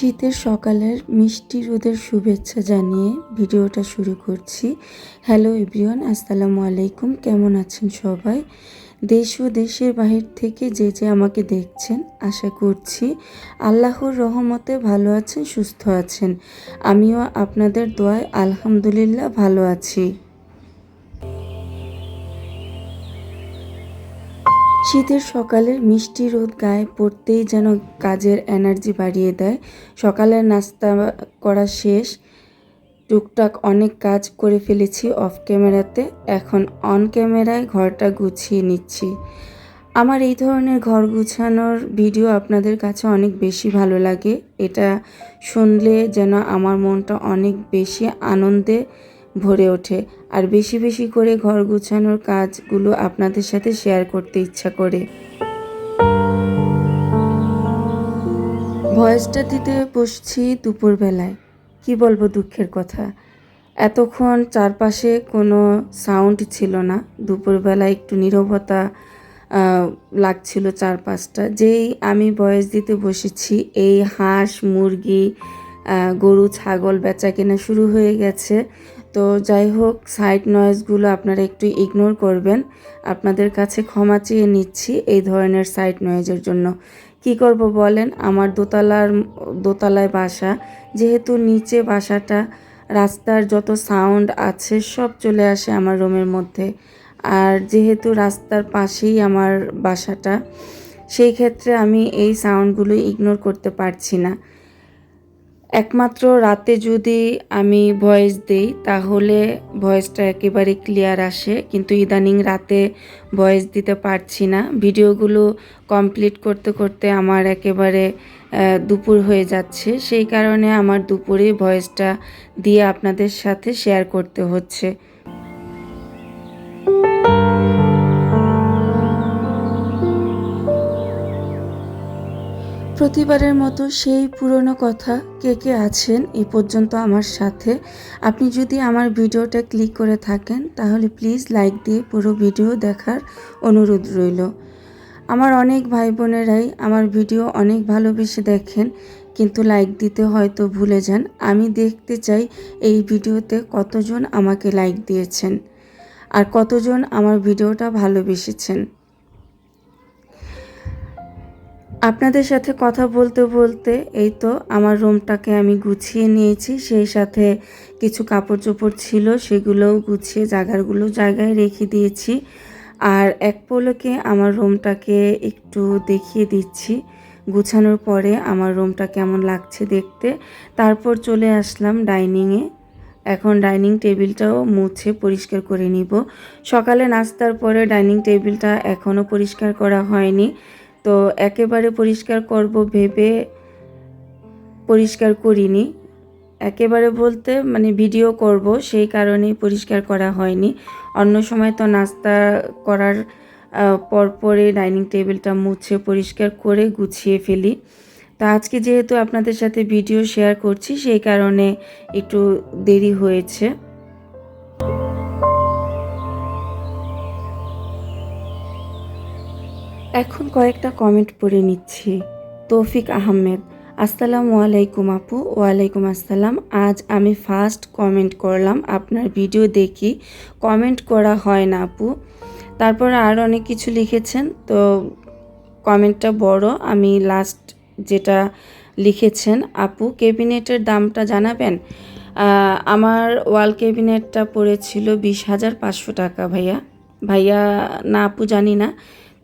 শীতের সকালের মিষ্টি রোদের শুভেচ্ছা জানিয়ে ভিডিওটা শুরু করছি। হ্যালো এভরিওয়ান, আসসালামু আলাইকুম। কেমন আছেন সবাই? দেশ ও দেশের বাহির থেকে যে যে আমাকে দেখছেন, আশা করছি আল্লাহর রহমতে ভালো আছেন, সুস্থ আছেন। আমিও আপনাদের দোয়ায় আলহামদুলিল্লাহ ভালো আছি। শীতের সকালের মিষ্টি রোদ গায়ে পড়তেই যেন কাজের এনার্জি বাড়িয়ে দেয়। সকালের নাস্তা করা শেষ। টুকটাক অনেক কাজ করে ফেলেছি অফ ক্যামেরাতে। এখন অন ক্যামেরায় ঘরটা গুছিয়ে নিচ্ছি। আমার এই ধরনের ঘর গুছানোর ভিডিও আপনাদের কাছে অনেক বেশি ভালো লাগে। এটা শুনলে যেন আমার মনটা অনেক বেশি আনন্দে ভরে ওঠে। আর বেশি বেশি করে ঘর গুছানোর কাজগুলো আপনাদের সাথে শেয়ার করতে ইচ্ছা করে। ভয়েসটা দিতে বসছি দুপুরবেলায়। কি বলব দুঃখের কথা। এতক্ষণ চারপাশে কোনো সাউন্ড ছিল না। দুপুরবেলায় একটু নীরবতা লাগছিল চারপাশটা। যেই আমি বয়স দিতে বসেছি, এই হাঁস, মুরগি গরু, ছাগল বেচা কেনা শুরু হয়ে গেছে। তো যাই হোক সাইড নয়েজগুলো আপনারা একটু ইগনোর করবেন। আপনাদের কাছে ক্ষমা চেয়ে নিচ্ছি এই ধরনের সাইড নয়েজের জন্য। কি করব বলেন, আমার দোতলার, দোতলায় বাসা। যেহেতু নিচে বাসাটা, রাস্তার যত সাউন্ড আছে সব চলে আসে আমার রুমের মধ্যে। আর যেহেতু রাস্তার পাশেই আমার বাসাটা, সেই ক্ষেত্রে আমি এই সাউন্ডগুলো ইগনোর করতে পারছি না। একমাত্র রাতে যদি আমি ভয়েস দিই, তাহলে ভয়েসটা একেবারে ক্লিয়ার আসে। কিন্তু ইদানিং রাতে ভয়েস দিতে পারছি না। ভিডিওগুলো কমপ্লিট করতে করতে আমার একেবারে দুপুর হয়ে যাচ্ছে। সেই কারণে আমার দুপুরে ভয়েসটা দিয়ে আপনাদের সাথে শেয়ার করতে হচ্ছে। প্রতিবারের মতো সেই পুরনো কথা কে কে আছেন এই পর্যন্ত আমার সাথে। আপনি যদি আমার ভিডিওটা ক্লিক করে থাকেন, তাহলে প্লিজ লাইক দিয়ে পুরো ভিডিও দেখার অনুরোধ রইল। আমার অনেক ভাই বোনেরাই আমার ভিডিও অনেক ভালোবেসে দেখেন, কিন্তু লাইক দিতে হয়তো ভুলে যান। আমি দেখতে চাই এই ভিডিওতে কতজন আমাকে লাইক দিয়েছেন আর কতজন আমার ভিডিওটা ভালোবেসেছেন। আপনাদের সাথে কথা বলতে বলতে এই তো আমার রুমটাকে আমি গুছিয়ে নিয়েছি। সেই সাথে কিছু কাপড় চোপড় ছিল, সেগুলোও গুছিয়ে জায়গাগুলো জায়গায় রেখে দিয়েছি। আর এক পলকে আমার রুমটাকে একটু দেখিয়ে দিচ্ছি। গুছানোর পরে আমার রুমটা কেমন লাগছে দেখতে। তারপর চলে আসলাম ডাইনিংয়ে। এখন ডাইনিং টেবিলটাও মুছে পরিষ্কার করে নিব। সকালে নাস্তার পরে ডাইনিং টেবিলটা এখনও পরিষ্কার করা হয়নি। তো একেবারে পরিষ্কার করব ভেবে পরিষ্কার করিনি। একেবারে বলতে মানে ভিডিও করব, সেই কারণেই পরিষ্কার করা হয়নি। অন্য সময় তো নাস্তা করার পরপরে ডাইনিং টেবিলটা মুছে পরিষ্কার করে গুছিয়ে ফেলি। তো আজকে যেহেতু আপনাদের সাথে ভিডিও শেয়ার করছি, সেই কারণে একটু দেরি হয়েছে। এখন কয়েকটা কমেন্ট পড়ে নিচ্ছি। তৌফিক আহমেদ, আসসালামু আলাইকুম আপু, ওয়ালাইকুম আসসালাম। আজ আমি ফার্স্ট কমেন্ট করলাম, আপনার ভিডিও দেখি। কমেন্ট করা হয় না আপু। তারপর আর অনেক কিছু লিখেছেন, তো কমেন্টটা বড়। আমি লাস্ট যেটা লিখেছেন, আপু, ক্যাবিনেটের দামটা জানাবেন? আমার ওয়াল ক্যাবিনেটটা পড়েছিল বিশ হাজার পাঁচশো টাকা, ভাইয়া। ভাইয়া, না আপু, জানি না।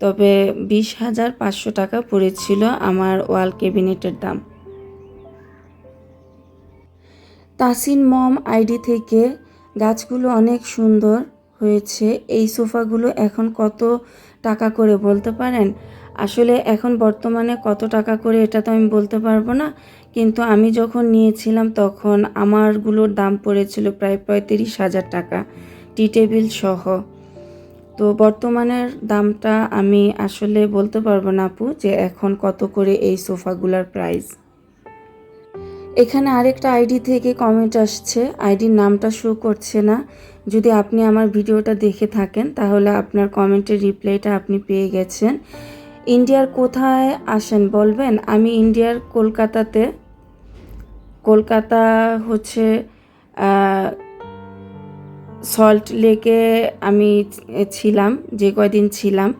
তবে বিশ হাজার পাঁচশো টাকা পড়েছিল আমার ওয়াল ক্যাবিনেটের দাম। তাসিন মম আইডি থেকে, গাছগুলো অনেক সুন্দর হয়েছে, এই সোফাগুলো এখন কত টাকা করে বলতে পারেন? আসলে এখন বর্তমানে কত টাকা করে এটা তো আমি বলতে পারব না, কিন্তু আমি যখন নিয়েছিলাম তখন আমারগুলোর দাম পড়েছিল প্রায় পঁয়ত্রিশ হাজার টাকা, টি টেবিল সহ। তো বর্তমানের দামটা আমি আসলে বলতে পারব না আপু যে এখন কত করে এই সোফাগুলার প্রাইস এখানে আরেকটা আইডি থেকে কমেন্ট আসছে। আইডির নামটা শো করছে না। যদি আপনি আমার ভিডিওটা দেখে থাকেন, তাহলে আপনার কমেন্টের রিপ্লাইটা আপনি পেয়ে গেছেন। ইন্ডিয়ার কোথায় আসেন বলবেন? আমি ইন্ডিয়ার কলকাতাতে। কলকাতা হচ্ছে সল্ট লেকে আমি ছিলাম, যে কয়দিন ছিলাম।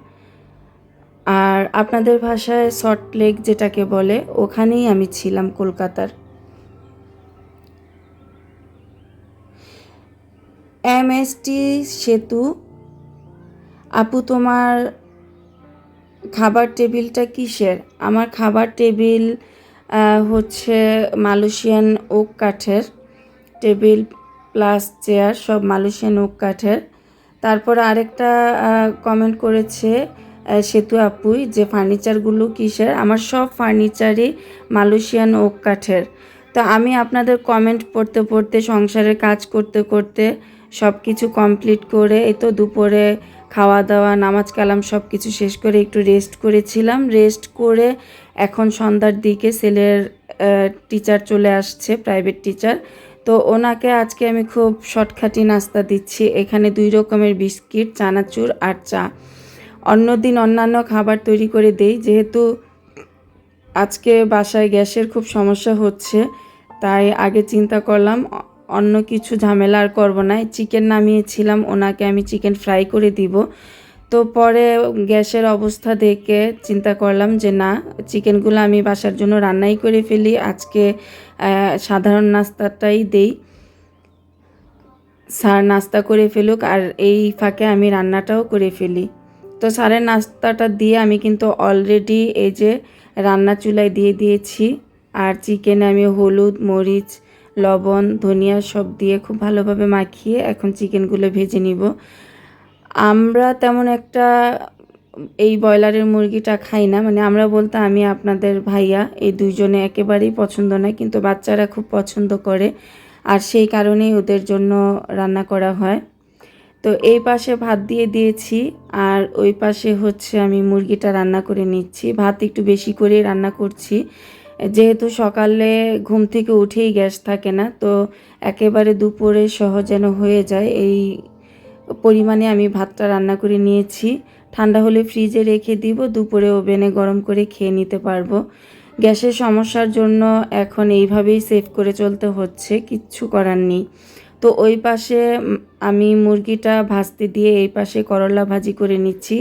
আর আপনাদের ভাষায় সল্ট লেক যেটাকে বলে, ওখানেই আমি ছিলাম কলকাতার। এমএসটি সেতু, আপু তোমার খাবার টেবিলটা কিসের? আমার খাবার টেবিল হচ্ছে মালয়েশিয়ান ওক কাঠের। টেবিল প্লাস চেয়ার, সব মালয়েশিয়ান ওক কাঠের। তারপর আরেকটা কমেন্ট করেছে সেতু আপুই যে ফার্নিচারগুলো কিসের? আমার সব ফার্নিচারই মালয়েশিয়ান ওক কাঠের। তো আমি আপনাদের কমেন্ট পড়তে পড়তে, সংসারের কাজ করতে করতে সব কিছু কমপ্লিট করে, এই তো দুপুরে খাওয়া দাওয়া নামাজ কালাম সব কিছু শেষ করে একটু রেস্ট করেছিলাম। রেস্ট করে এখন সন্ধ্যার দিকে ছেলের টিচার চলে আসছে প্রাইভেট টিচার তো ওনাকে আজকে আমি খুব শর্টখাটি নাস্তা দিচ্ছি। এখানে দুই রকমের বিস্কিট, চানাচুর আর চা। অন্য দিন অন্যান্য খাবার তৈরি করে দেই, যেহেতু আজকে বাসায় গ্যাসের খুব সমস্যা হচ্ছে, তাই আগে চিন্তা করলাম অন্য কিছু ঝামেলা আর করব না। চিকেন নামিয়েছিলাম, ওনাকে আমি চিকেন ফ্রাই করে দিব। তো পরে গ্যাসের অবস্থা দেখে চিন্তা করলাম যে না, চিকেনগুলো আমি বাসার জন্য রান্নাই করে ফেলি। আজকে সাধারণ নাস্তাটাই দেই। স্যার নাস্তা করে ফেলুক আর এই ফাঁকে আমি রান্নাটাও করে ফেলি। তো স্যারের নাস্তাটা দিয়ে আমি কিন্তু অলরেডি এই যে রান্না চুলায় দিয়ে দিয়েছি। আর চিকেনে আমি হলুদ, মরিচ, লবণ, ধনিয়া সব দিয়ে খুব ভালোভাবে মাখিয়ে এখন চিকেনগুলো ভেজে নিব। আমরা তেমন একটা এই ব্রয়লারের মুরগিটা খাই না। মানে আমরা বলতে আমি, আপনাদের ভাইয়া এই দুইজনে একেবারেই পছন্দ নয়, কিন্তু বাচ্চারা খুব পছন্দ করে আর সেই কারণেই ওদের জন্য রান্না করা হয়। তো এই পাশে ভাত দিয়ে দিয়েছি আর ওই পাশে হচ্ছে আমি মুরগিটা রান্না করে নিচ্ছি। ভাত একটু বেশি করে রান্না করছি। যেহেতু সকালে ঘুম থেকে উঠেই গ্যাস থাকে না, তো একেবারে দুপুরে সহজ যেন হয়ে যায়, এই পরিমাণে আমি ভাতটা রান্না করে নিয়েছি। ঠান্ডা হলে ফ্রিজে রেখে দিব, দুপুরে ওভেনে গরম করে খেয়ে নিতে পারব। গ্যাসের সমস্যার জন্য এখন এইভাবেই সেভ করে চলতে হচ্ছে, কিচ্ছু করার নেই। তো ওই পাশে আমি মুরগিটা ভাজতে দিয়ে এই পাশে করলা ভাজি করে নিচ্ছি।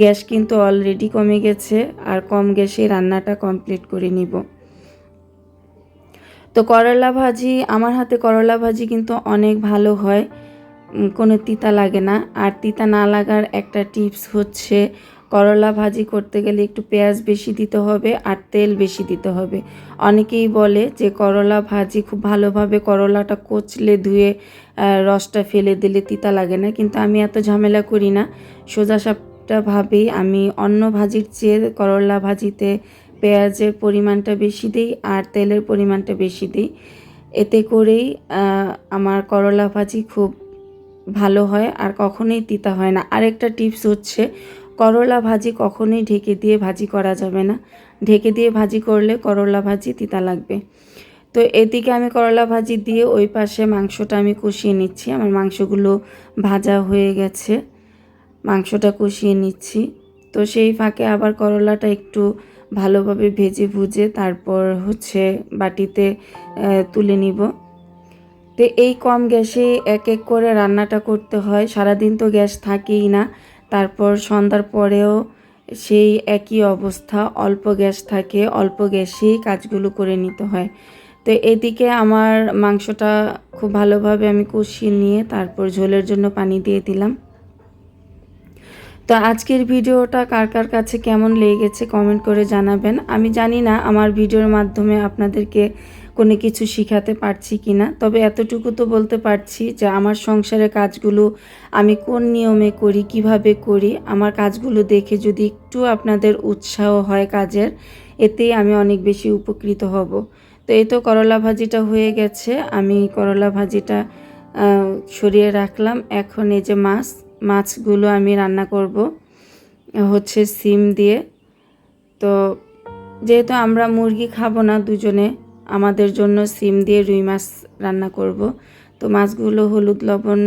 গ্যাস কিন্তু অলরেডি কমে গেছে, আর কম গ্যাসে রান্নাটা কমপ্লিট করে নিব। তো করলা ভাজি, আমার হাতে করলা ভাজি কিন্তু অনেক ভালো হয়। কোনো তিতা লাগে না। আর তিতা না লাগার একটা টিপস হচ্ছে, করলা ভাজি করতে গেলে একটু পেঁয়াজ বেশি দিতে হবে আর তেল বেশি দিতে হবে। অনেকেই বলে যে, করলা ভাজি খুব ভালোভাবে করলাটা কচলে ধুয়ে রসটা ফেলে দিলে তিতা লাগে না। কিন্তু আমি এত ঝামেলা করি না। সোজা সাপটা ভাবেই আমি অন্য ভাজির চেয়ে করলা ভাজিতে পেঁয়াজের পরিমাণটা বেশি দিই আর তেলের পরিমাণটা বেশি দিই। এতে করেই আমার করলা ভাজি খুব ভালো হয় আর কখনোই তিতা হয় না। আরেকটা টিপস হচ্ছে, করলা ভাজি কখনোই ঢেকে দিয়ে ভাজি করা যাবে না। ঢেকে দিয়ে ভাজি করলে করলা ভাজি তিতা লাগবে। তো এদিকে আমি করলা ভাজি দিয়ে ওই পাশে মাংসটা আমি কষিয়ে নিচ্ছি। আমার মাংসগুলো ভাজা হয়ে গেছে, মাংসটা কষিয়ে নিচ্ছি। তো সেই ফাঁকে আবার করলাটা একটু ভালোভাবে ভেজে ভুজে তারপর হচ্ছে বাটিতে তুলে নিব। তো এই কম গ্যাসে এক এক করে রান্নাটা করতে হয়। সারাদিন তো গ্যাস থাকেই না। তারপর সন্ধ্যার পরেও সেই একই অবস্থা। অল্প গ্যাস থাকে, অল্প গ্যাসেই কাজগুলো করে নিতে হয়। তো এদিকে আমার মাংসটা খুব ভালোভাবে আমি কষিয়ে নিয়ে তারপর ঝোলের জন্য পানি দিয়ে দিলাম। তো আজকের ভিডিওটা কার কার কাছে কেমন লেগেছে কমেন্ট করে জানাবেন। আমি জানি না, আমার ভিডিওর মাধ্যমে আপনাদেরকে কোনো কিছু শিখাতে পারছি কি না তবে এতটুকু তো বলতে পারছি যে আমার সংসারের কাজগুলো আমি কোন নিয়মে করি, কীভাবে করি, আমার কাজগুলো দেখে যদি একটু আপনাদের উৎসাহ হয় কাজের এতেই আমি অনেক বেশি উপকৃত হব। তো এই তো করলা ভাজিটা হয়ে গেছে, আমি করলা ভাজিটা সরিয়ে রাখলাম। এখন এই যে মাছ, মাছগুলো আমি রান্না করব, হচ্ছে সিম দিয়ে। তো যেহেতু আমরা মুরগি খাব না দুজনে আমাদের জন্য সিম দিয়ে রুই মাছ রান্না করব। তো মাছগুলো হলুদ, লবণ,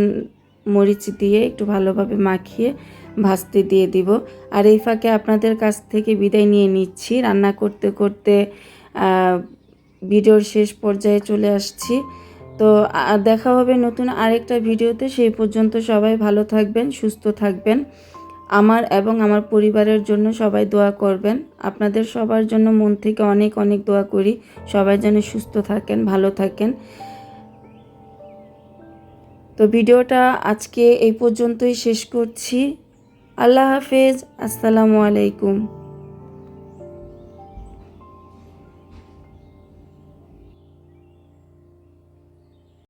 মরিচ দিয়ে একটু ভালোভাবে মাখিয়ে ভাজতে দিয়ে দিব। আর এই ফাঁকে আপনাদের কাছ থেকে বিদায় নিয়ে নিচ্ছি। রান্না করতে করতে ভিডিওর শেষ পর্যায়ে চলে আসছি। তো দেখা হবে নতুন আরেকটা ভিডিওতে। সেই পর্যন্ত সবাই ভালো থাকবেন, সুস্থ থাকবেন। আমার এবং আমার পরিবারের জন্য সবাই দোয়া করবেন। আপনাদের সবার জন্য মন থেকে অনেক অনেক দোয়া করি। সবাই যেন সুস্থ থাকেন, ভালো থাকেন। তো ভিডিওটা আজকে এই পর্যন্তই শেষ করছি। আল্লাহ হাফেজ। আসসালামু আলাইকুম।